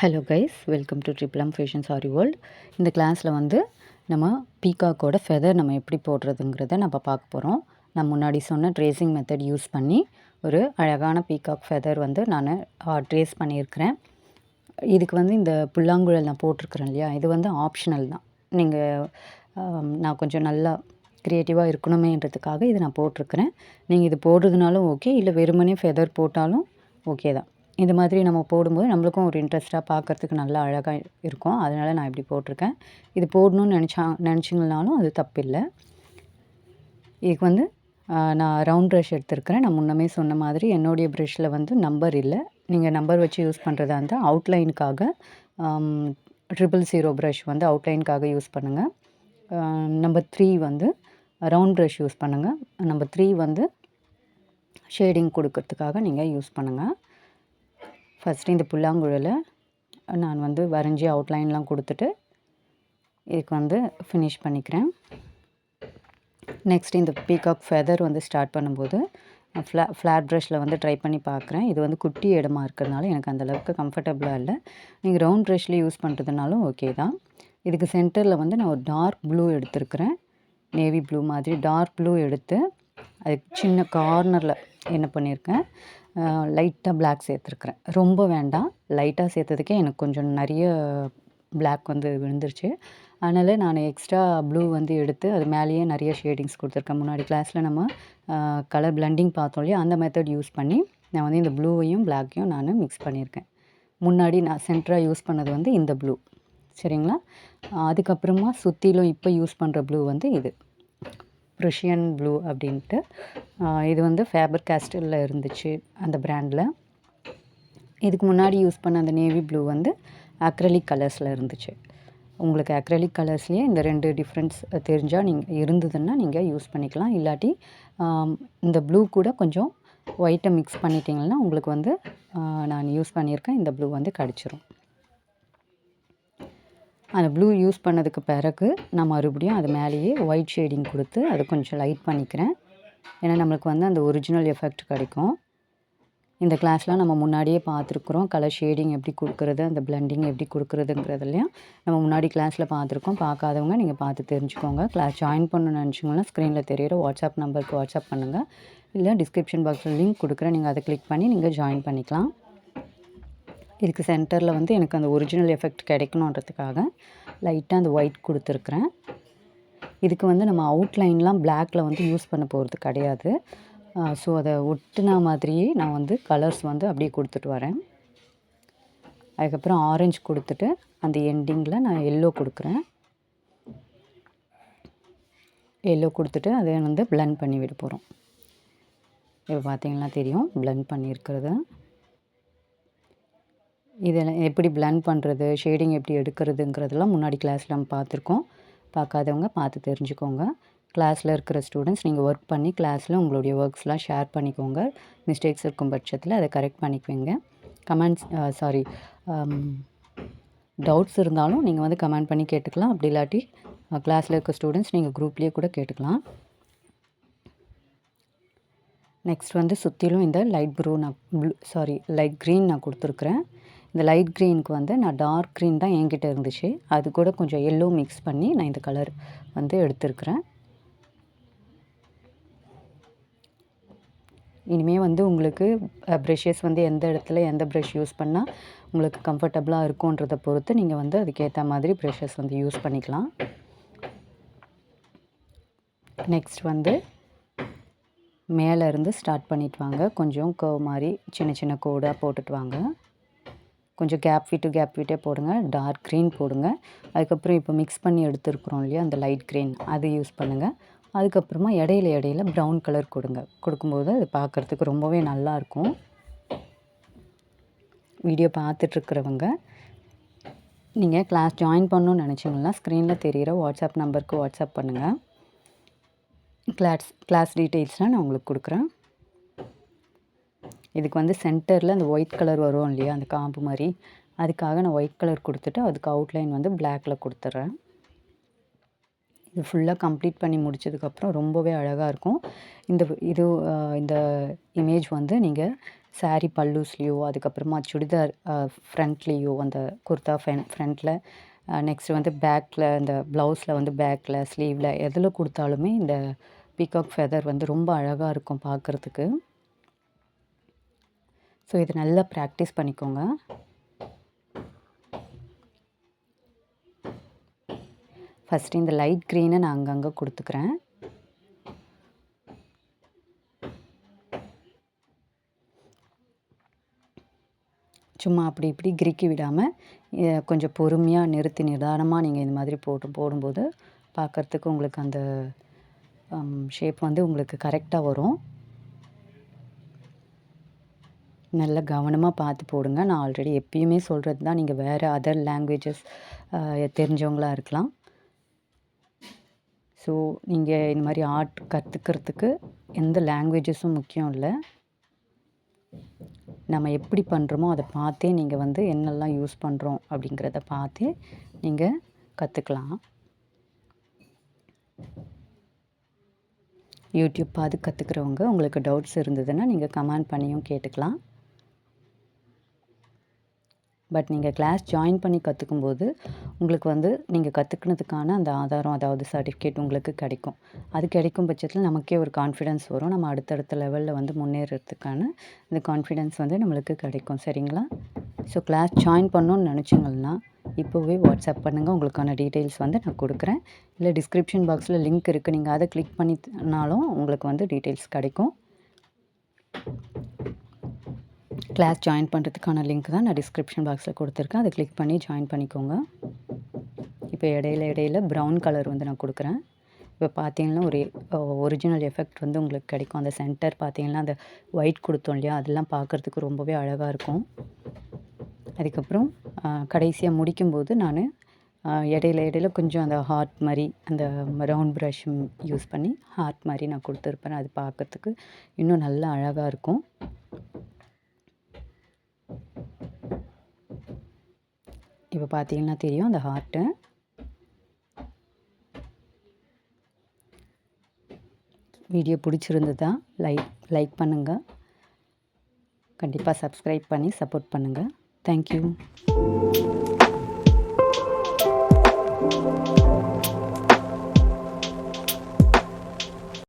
Hello guys welcome to triplum fashion sari world இந்த கிளாஸில் வந்து நம்ம பீகாக்கோட ஃபெதர் நம்ம எப்படி போடுறதுங்கிறத நம்ம பார்க்க போகிறோம் நான் முன்னாடி சொன்ன ட்ரேசிங் மெத்தட் யூஸ் பண்ணி ஒரு அழகான பீகாக் ஃபெதர் வந்து நான் ட்ரேஸ் பண்ணியிருக்கிறேன். இதுக்கு வந்து இந்த புல்லாங்குழல் நான் போட்டிருக்கிறேன் இல்லையா? இது வந்து ஆப்ஷனல் தான். நீங்கள் நான் கொஞ்சம் நல்லா க்ரியேட்டிவாக இருக்கணுமேன்றதுக்காக இது நான் போட்டிருக்கிறேன். நீங்கள் இது போடுறதுனாலும் ஓகே இல்லை வெறுமனே ஃபெதர் போட்டாலும் ஓகே தான். இது மாதிரி நம்ம போடும்போது நம்மளுக்கும் ஒரு இன்ட்ரெஸ்ட்டாக பார்க்குறதுக்கு நல்லா அழகாக இருக்கும். அதனால் நான் இப்படி போட்டிருக்கேன். இது போடணும்னு நினச்சா நினச்சிங்கனாலும் அது தப்பில்லை. இதுக்கு வந்து நான் ரவுண்ட் ப்ரஷ் எடுத்திருக்கிறேன். நான் முன்னமே சொன்ன மாதிரி என்னுடைய ப்ரஷ்ஷில் வந்து நம்பர் இல்லை. நீங்கள் நம்பர் வச்சு யூஸ் பண்ணுறதா இருந்தால் அவுட்லைனுக்காக ட்ரிபிள் ஜீரோ ப்ரஷ் வந்து அவுட்லைனுக்காக யூஸ் பண்ணுங்கள் நம்பர் த்ரீ வந்து ரவுண்ட் ப்ரஷ் யூஸ் பண்ணுங்கள் நம்பர் த்ரீ வந்து ஷேடிங் கொடுக்கறதுக்காக நீங்கள் யூஸ் பண்ணுங்கள் ஃபஸ்ட்டு இந்த புல்லாங்குழலை நான் வந்து வரைஞ்சி அவுட்லைன்லாம் கொடுத்துட்டு இதுக்கு வந்து ஃபினிஷ் பண்ணிக்கிறேன். நெக்ஸ்ட் இந்த பீகாக் ஃபெதர் வந்து ஸ்டார்ட் பண்ணும்போது ஃப்ளா ஃப்ளாட் ப்ரஷில் வந்து ட்ரை பண்ணி பார்க்குறேன் இது வந்து குட்டி இடமா இருக்கிறதுனால எனக்கு அந்தளவுக்கு கம்ஃபர்டபுளாக இல்லை. நீங்கள் ரவுண்ட் ப்ரஷில் யூஸ் பண்ணுறதுனாலும் ஓகே தான். இதுக்கு சென்டரில் வந்து நான் ஒரு டார்க் ப்ளூ எடுத்திருக்கிறேன். நேவி ப்ளூ மாதிரி டார்க் ப்ளூ எடுத்து அதுக்கு சின்ன கார்னரில் என்ன பண்ணியிருக்கேன்? லைட்டாக பிளாக் சேர்த்துருக்குறேன். ரொம்ப வேண்டாம். லைட்டாக சேர்த்ததுக்கே எனக்கு கொஞ்சம் நிறைய பிளாக் வந்து விழுந்துருச்சு. அதனால் நான் எக்ஸ்ட்ரா ப்ளூ வந்து எடுத்து அது மேலேயே நிறைய ஷேடிங்ஸ் கொடுத்துருக்கேன். முன்னாடி கிளாஸில் நம்ம கலர் பிளண்டிங் பார்த்தோம் இல்லையா? அந்த மெத்தட் யூஸ் பண்ணி நான் வந்து இந்த ப்ளூவையும் பிளாக்கையும் நான் மிக்ஸ் பண்ணியிருக்கேன். முன்னாடி நான் சென்டராக யூஸ் பண்ணது வந்து இந்த ப்ளூ சரிங்களா? அதுக்கப்புறமா சுற்றிலும் இப்போ யூஸ் பண்ணுற ப்ளூ வந்து இது. ப்ருஷியன் ப்ளூ அப்படின்ட்டு. இது வந்து ஃபேபர் கேஸ்டலில் இருந்துச்சு அந்த ப்ராண்டில் இதுக்கு முன்னாடி யூஸ் பண்ண அந்த நேவி ப்ளூ வந்து அக்ரலிக் கலர்ஸில் இருந்துச்சு. உங்களுக்கு அக்ரலிக் கலர்ஸ்லேயே இந்த ரெண்டு டிஃப்ரென்ஸ் தெரிஞ்சால் நீங்கள் இருந்ததுன்னா நீங்கள் யூஸ் பண்ணிக்கலாம். இல்லாட்டி இந்த ப்ளூ கூட கொஞ்சம் ஒயிட்டை மிக்ஸ் பண்ணிட்டீங்கன்னா உங்களுக்கு வந்து நான் யூஸ் பண்ணியிருக்கேன். இந்த ப்ளூ வந்து கிடச்சிரும். அந்த ப்ளூ யூஸ் பண்ணதுக்கு பிறகு நான் மறுபடியும் அது மேலேயே ஒயிட் ஷேடிங் கொடுத்து அதை கொஞ்சம் லைட் பண்ணிக்கிறேன். ஏன்னா நம்மளுக்கு வந்து அந்த ஒரிஜினல் எஃபெக்ட் கிடைக்கும். இந்த கிளாஸ்லாம் நம்ம முன்னாடியே பார்த்துருக்குறோம். கலர் ஷேடிங் எப்படி கொடுக்குறது அந்த பிளெண்டிங் எப்படி கொடுக்குறதுங்கிறதுலையும் நம்ம முன்னாடி கிளாஸில் பார்த்துருக்கோம். பார்க்காதவங்க நீங்கள் பார்த்து தெரிஞ்சுக்கோங்க. கிளாஸ் ஜாயின் பண்ணணும்னு நினச்சிங்கன்னா ஸ்க்ரீனில் தெரியிற வாட்ஸ்அப் நம்பருக்கு வாட்ஸ்அப் பண்ணுங்கள் இல்லை டிஸ்கிரிப்ஷன் பாக்ஸில் லிங்க் கொடுக்குறேன். நீங்கள் அதை கிளிக் பண்ணி நீங்கள் ஜாயின் பண்ணிக்கலாம். இதுக்கு சென்டரில் வந்து எனக்கு அந்த ஒரிஜினல் எஃபெக்ட் கிடைக்கணுன்றதுக்காக லைட்டாக அந்த ஒயிட் கொடுத்துருக்குறேன். இதுக்கு வந்து நம்ம அவுட்லைன்லாம் பிளாக்கில் வந்து யூஸ் பண்ண போகிறது கிடையாது. ஸோ அதை ஒட்டுனா மாதிரியே நான் வந்து கலர்ஸ் வந்து அப்படியே கொடுத்துட்டு வரேன். அதுக்கப்புறம் ஆரஞ்சு கொடுத்துட்டு அந்த எண்டிங்கில் நான் எல்லோ கொடுக்குறேன். எல்லோ கொடுத்துட்டு அதை வந்து ப்ளெண்ட் பண்ணி விட போகிறோம் இப்போ பார்த்தீங்கன்னா தெரியும் ப்ளெண்ட் பண்ணியிருக்கிறது. இதெல்லாம் எப்படி பிளண்ட் பண்ணுறது ஷேடிங் எப்படி எடுக்கிறதுங்கிறதெல்லாம் முன்னாடி கிளாஸில் நம்ம பார்த்துருக்கோம். பார்க்காதவங்க பார்த்து தெரிஞ்சுக்கோங்க. கிளாஸில் இருக்கிற ஸ்டூடெண்ட்ஸ் நீங்கள் ஒர்க் பண்ணி கிளாஸில் உங்களுடைய ஒர்க்ஸ்லாம் ஷேர் பண்ணிக்கோங்க. மிஸ்டேக்ஸ் இருக்கும் பட்சத்தில் அதை கரெக்ட் பண்ணிக்குவீங்க. கமெண்ட்ஸ் சாரி டவுட்ஸ் இருந்தாலும் நீங்கள் வந்து கமெண்ட் பண்ணி கேட்டுக்கலாம். அப்படி இல்லாட்டி கிளாஸில் இருக்க ஸ்டூடெண்ட்ஸ் நீங்கள் குரூப்லேயே கூட கேட்டுக்கலாம். நெக்ஸ்ட் வந்து சுற்றிலும் இந்த லைட் ப்ளூ நான் ப்ளூ சாரி லைட் க்ரீன் நான் கொடுத்துருக்குறேன். இந்த லைட் க்ரீனுக்கு வந்து நான் டார்க் க்ரீன் தான் என்கிட்ட இருந்துச்சு. அது கூட கொஞ்சம் எல்லோ மிக்ஸ் பண்ணி நான் இந்த கலர் வந்து எடுத்துருக்குறேன். இனிமேல் வந்து உங்களுக்கு ப்ரெஷ்ஷஸ் வந்து எந்த இடத்துல எந்த ப்ரெஷ் யூஸ் பண்ணால் உங்களுக்கு கம்ஃபர்டபுளாக இருக்குன்றதை பொறுத்து நீங்கள் வந்து அதுக்கேற்ற மாதிரி ப்ரெஷ்ஷஸ் வந்து யூஸ் பண்ணிக்கலாம். நெக்ஸ்ட் வந்து மேலே இருந்து ஸ்டார்ட் பண்ணிட்டு வாங்க. கொஞ்சம் கவ் மாதிரி சின்ன சின்ன கோடாக போட்டுட்டு வாங்க. கொஞ்சம் கேப் விட்டு கேப் விட்டே போடுங்க. டார்க் க்ரீன் போடுங்க. அதுக்கப்புறம் இப்போ மிக்ஸ் பண்ணி எடுத்துருக்குறோம் இல்லையா அந்த லைட் க்ரீன் அது யூஸ் பண்ணுங்கள் அதுக்கப்புறமா இடையில இடையில ப்ரௌன் கலர் கொடுங்க. கொடுக்கும்போது அது பார்க்குறதுக்கு ரொம்பவே நல்லாயிருக்கும் வீடியோ பார்த்துட்ருக்குறவங்க நீங்கள் கிளாஸ் ஜாயின் பண்ணணும்னு நினச்சிங்கன்னா ஸ்க்ரீனில் தெரிகிற வாட்ஸ்அப் நம்பருக்கு வாட்ஸ்அப் பண்ணுங்கள் கிளாஸ் கிளாஸ் டீட்டெயில்ஸ்லாம் நான் உங்களுக்கு கொடுக்குறேன். இதுக்கு வந்து சென்டரில் அந்த ஒயிட் கலர் வரும் இல்லையா அந்த காம்பு மாதிரி. அதுக்காக நான் ஒயிட் கலர் கொடுத்துட்டு அதுக்கு அவுட்லைன் வந்து பிளாக்கில் கொடுத்துட்றேன். இது ஃபுல்லாக கம்ப்ளீட் பண்ணி முடிச்சதுக்கப்புறம் ரொம்பவே அழகாக இருக்கும். இந்த இது இந்த இமேஜ் வந்து நீங்கள் saree பல்லூஸ்லேயோ அதுக்கப்புறமா சுடிதார் ஃப்ரண்ட்லேயோ அந்த குர்தா ஃபென் ஃப்ரண்ட்டில் நெக்ஸ்ட் வந்து பேக்கில் இந்த ப்ளவுஸில் வந்து பேக்கில் ஸ்லீவில் எதில் கொடுத்தாலுமே இந்த பீகாக் ஃபெதர் வந்து ரொம்ப அழகாக இருக்கும் பார்க்குறதுக்கு ஸோ இது நல்லா ப்ராக்டிஸ் பண்ணிக்கோங்க. ஃபஸ்ட்டு இந்த லைட் க்ரீனை நான் அங்கங்கே கொடுத்துக்கிறேன். சும்மா அப்படி இப்படி கிறுக்கி விடாமல் கொஞ்சம் பொறுமையாக நிறுத்தி நிதானமாக நீங்கள் இந்த மாதிரி போட்டு போடும்போது பார்க்குறதுக்கு உங்களுக்கு அந்த ஷேப் வந்து உங்களுக்கு கரெக்டாக வரும். நல்ல கவனமாக பார்த்து போடுங்க. நான் ஆல்ரெடி எப்பயுமே சொல்கிறது தான். நீங்கள் வேறு அதர் லாங்குவேஜஸ் தெரிஞ்சவங்களாக இருக்கலாம். ஸோ நீங்கள் இந்த மாதிரி ஆர்ட் கற்றுக்கிறதுக்கு எந்த லாங்குவேஜஸும் முக்கியம் இல்லை. நம்ம எப்படி பண்ணுறோமோ அதை பார்த்தே நீங்கள் வந்து என்னெல்லாம் யூஸ் பண்ணுறோம் அப்படிங்கிறத பார்த்தே நீங்கள் கற்றுக்கலாம் யூடியூப் பார்த்து கற்றுக்கிறவங்க உங்களுக்கு டவுட்ஸ் இருந்ததுன்னா நீங்கள் கமெண்ட் பண்ணியும் கேட்டுக்கலாம். பட் நீங்கள் கிளாஸ் ஜாயின் பண்ணி கற்றுக்கும்போது உங்களுக்கு வந்து நீங்கள் கற்றுக்கினதுக்கான அந்த ஆதாரம் அதாவது சர்டிஃபிகேட் உங்களுக்கு கிடைக்கும். அது கிடைக்கும் பட்சத்தில் நமக்கே ஒரு கான்ஃபிடென்ஸ் வரும். நம்ம அடுத்தடுத்த லெவலில் வந்து முன்னேறதுக்கான இந்த கான்ஃபிடென்ஸ் வந்து நம்மளுக்கு கிடைக்கும். சரிங்களா? ஸோ கிளாஸ் ஜாயின் பண்ணணுன்னு நினச்சிங்கன்னா இப்போவே வாட்ஸ்அப் பண்ணுங்கள் உங்களுக்கான டீட்டெயில்ஸ் வந்து நான் கொடுக்குறேன். இல்லை டிஸ்கிரிப்ஷன் பாக்ஸில் லிங்க் இருக்குது நீங்கள் அதை கிளிக் பண்ணினாலும் உங்களுக்கு வந்து டீட்டெயில்ஸ் கிடைக்கும். கிளாஸ் ஜாயின் பண்ணுறதுக்கான லிங்க் தான் நான் டிஸ்கிரிப்ஷன் பாக்ஸில் கொடுத்துருக்கேன். அதை கிளிக் பண்ணி ஜாயின் பண்ணிக்கோங்க. இப்போ இடையில இடையில ப்ரௌன் கலர் வந்து நான் கொடுக்குறேன். இப்போ பார்த்தீங்கன்னா ஒரு ஒரிஜினல் எஃபெக்ட் வந்து உங்களுக்கு கிடைக்கும். அந்த சென்டர் பார்த்தீங்கன்னா அந்த ஒயிட் கொடுத்தோம் இல்லையா? அதெல்லாம் பார்க்குறதுக்கு ரொம்பவே அழகாக இருக்கும். அதுக்கப்புறம் கடைசியாக முடிக்கும்போது நான் இடையில இடையில கொஞ்சம் அந்த ஹார்ட் மாதிரி அந்த ரவுண்ட் ப்ரஷ் யூஸ் பண்ணி ஹார்ட் மாதிரி நான் கொடுத்துருப்பேன். அது பார்க்குறதுக்கு இன்னும் நல்லா அழகாக இருக்கும். இப்போ பார்த்தீங்கன்னா தெரியும் அந்த ஹார்ட்டு வீடியோ பிடிச்சிருந்ததா லைக் லைக் பண்ணுங்கள் கண்டிப்பாக சப்ஸ்கிரைப் பண்ணி சப்போர்ட் பண்ணுங்கள் தேங்க்யூ